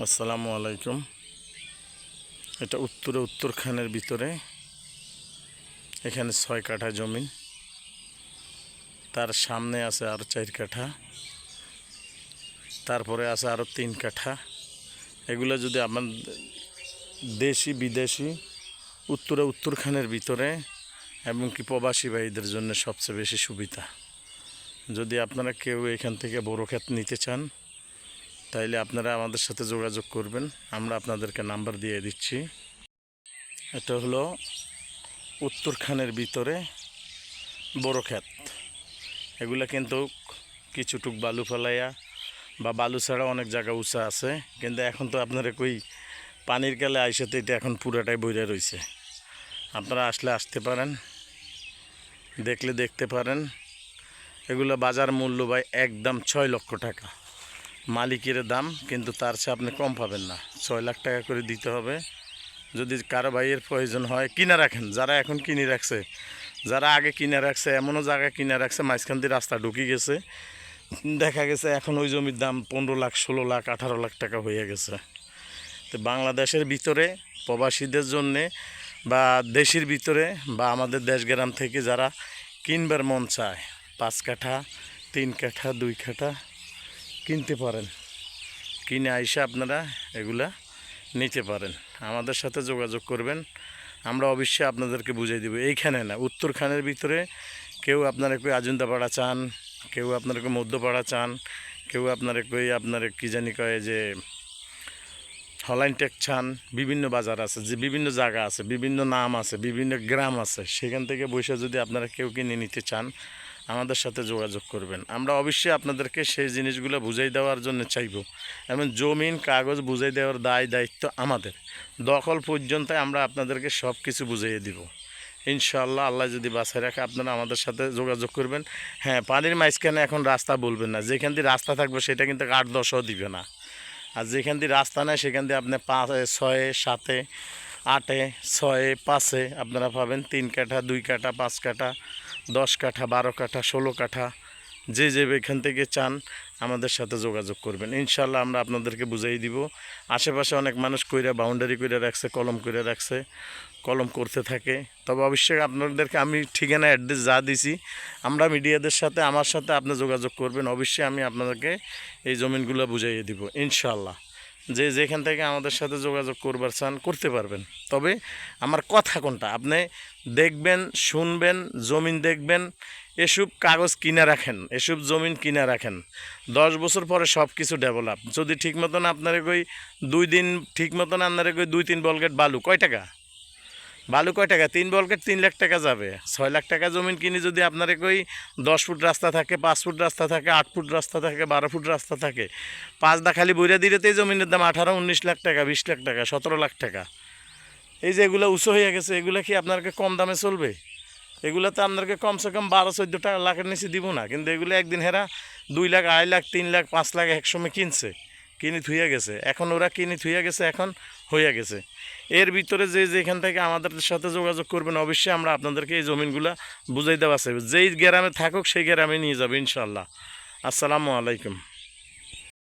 আসসালামু আলাইকুম। এটা উত্তরে উত্তরখানের ভিতরে। এখানে ছয় কাঠা জমি। তার সামনে আছে আরও চার কাঠা। তারপরে আছে আরও তিন কাঠা। এগুলো যদি আমার দেশি, বিদেশি, উত্তরে উত্তরখানের ভিতরে এবং কি প্রবাসী ভাইদের জন্য সবচেয়ে বেশি সুবিধা। যদি আপনারা কেউ এখান থেকে বড় ক্ষেত নিতে চান তাইলে আপনারা আমাদের সাথে যোগাযোগ করবেন। আমরা আপনাদেরকে নাম্বার দিয়ে দিচ্ছি। এটা হলো উত্তরখানের ভিতরে বড় ক্ষেত। এগুলা কিন্তু কিছুটুক বালু ফেলাইয়া বা বালু ছাড়া অনেক জায়গা উঁচা আছে। কিন্তু এখন তো আপনারা কই পানির কালে আইসাতে এটা এখন পুরাটাই বইরা রয়েছে আপনারা আসলে আসতে পারেন, দেখলে দেখতে পারেন। এগুলো বাজার মূল্য ভাই একদম ছয় লক্ষ টাকা। মালিকের দাম, কিন্তু তার চেয়ে আপনি কম পাবেন না। ছয় লাখ টাকা করে দিতে হবে। যদি কারও ভাইয়ের প্রয়োজন হয়, কিনে রাখেন। যারা এখন কিনে রাখছে, যারা আগে কিনে রাখছে, এমনও জায়গায় কিনে রাখছে, মাঝখান দিয়ে রাস্তা ঢুকে গেছে। দেখা গেছে এখন ওই জমির দাম পনেরো লাখ, ষোলো লাখ, আঠারো লাখ টাকা হয়ে গেছে। তো বাংলাদেশের ভিতরে, প্রবাসীদের জন্যে বা দেশের ভিতরে বা আমাদের দেশ গ্রাম থেকে যারা কিনবার মন চায়, পাঁচ কাঠা, তিন কাঠা, দুই কাঠা কিনতে পারেন। কিনে আইসা আপনারা এগুলা নিতে পারেন। আমাদের সাথে যোগাযোগ করবেন। আমরা অবশ্যই আপনাদেরকে বুঝিয়ে দেবো। এইখানে না, উত্তরখানের ভিতরে কেউ আপনারা কই আজন্দাপাড়া চান, কেউ আপনারা কই মধ্যপাড়া চান, কেউ আপনারা কই আপনারা কী জানি কয় যে হলাইন টেক চান, বিভিন্ন বাজার আছে, যে বিভিন্ন জায়গা আছে, বিভিন্ন নাম আছে, বিভিন্ন গ্রাম আছে। সেখান থেকে বসে যদি আপনারা কেউ কিনে নিতে চান আমাদের সাথে যোগাযোগ করবেন। আমরা অবশ্যই আপনাদেরকে সেই জিনিসগুলো বুঝাই দেওয়ার জন্য চাইব। এবং জমিন, কাগজ বুঝাই দেওয়ার দায় দায়িত্ব আমাদের। দখল পর্যন্ত আমরা আপনাদেরকে সব কিছু বুঝিয়ে দিব। ইনশাল্লাহ আল্লাহ যদি বাসায় রাখে, আপনারা আমাদের সাথে যোগাযোগ করবেন। হ্যাঁ পানির মাঝখানে এখন রাস্তা বলবেন না। যেখান দিয়ে রাস্তা থাকবে, সেটা কিন্তু আট দশও দিবে না। আর যেখান দিয়ে রাস্তা নেয় সেখান দিয়ে আপনি পাঁচে, ছয়ে, সাতে, আটে, ছয়ে, পাঁচে আপনারা পাবেন। তিন কাঠা, দুই কাঠা, পাঁচ কাঠা। দশ কাঠা, বারো কাঠা, ষোলো কাঠা, যে যে এখান থেকে চান আমাদের সাথে যোগাযোগ করবেন। ইনশাল্লাহ আমরা আপনাদেরকে বুঝাই দিব। আশেপাশে অনেক মানুষ কইরা বাউন্ডারি করে রাখছে, কলম করে রাখছে, কলম করতে থাকে। তবে অবশ্যই আপনাদেরকে আমি ঠিকানা অ্যাড্রেস যা দিছি, আমরা মিডিয়াদের সাথে, আমার সাথে আপনি যোগাযোগ করবেন। অবশ্যই আমি আপনাদেরকে এই জমিনগুলো বুঝাইয়ে দিব ইনশাল্লাহ যে যেখান থেকে আমাদের সাথে যোগাযোগ করবার চান, করতে পারবেন। তবে আমার কথা কোনটা? আপনি দেখবেন, শুনবেন, জমিন দেখবেন, এসব কাগজ কিনে রাখেন, এসব জমিন কিনে রাখেন। দশ বছর পরে সব কিছু ডেভেলপ যদি ঠিক মতন আপনার কই দুই দিন ঠিক মতন আপনার কই দুই তিন বলগেট বালু, কয় টাকা? বালু কয় টাকা? তিন বলকেট তিন লাখ টাকা যাবে। ছয় লাখ টাকা জমিন কিনে যদি আপনারে কই দশ ফুট রাস্তা থাকে, পাঁচ ফুট রাস্তা থাকে, আট ফুট রাস্তা থাকে, বারো ফুট রাস্তা থাকে, পাঁচ দা খালি বইরা দিলেতেই জমিনের দাম আঠারো, উনিশ লাখ টাকা, বিশ লাখ টাকা, সতেরো লাখ টাকা। এই যে এগুলো উঁচু হয়ে গেছে, এগুলো কি আপনাকে কম দামে চলবে? এগুলো তো আপনাকে কমসে কম বারো, চোদ্দ টাকা লাখের নিচে দিব না, কিন্তু এগুলো একদিন হেরা দুই লাখ, আড়াই লাখ, তিন লাখ, পাঁচ লাখ একসময় কিনছে। কিনে থুইয়া গেছে। এখন ওরা কিনে থুইয়া গেছে, এখন হইয়া গেছে। এর ভিতরে যে যেখান থেকে আমাদের সাথে যোগাযোগ করবেন, অবশ্যই আমরা আপনাদেরকে এই জমিনগুলো বুঝাই দেওয়া আছে। যেই গ্রামে থাকুক, সেই গ্রামে নিয়ে যাবে ইনশাল্লাহ আসসালামু আলাইকুম।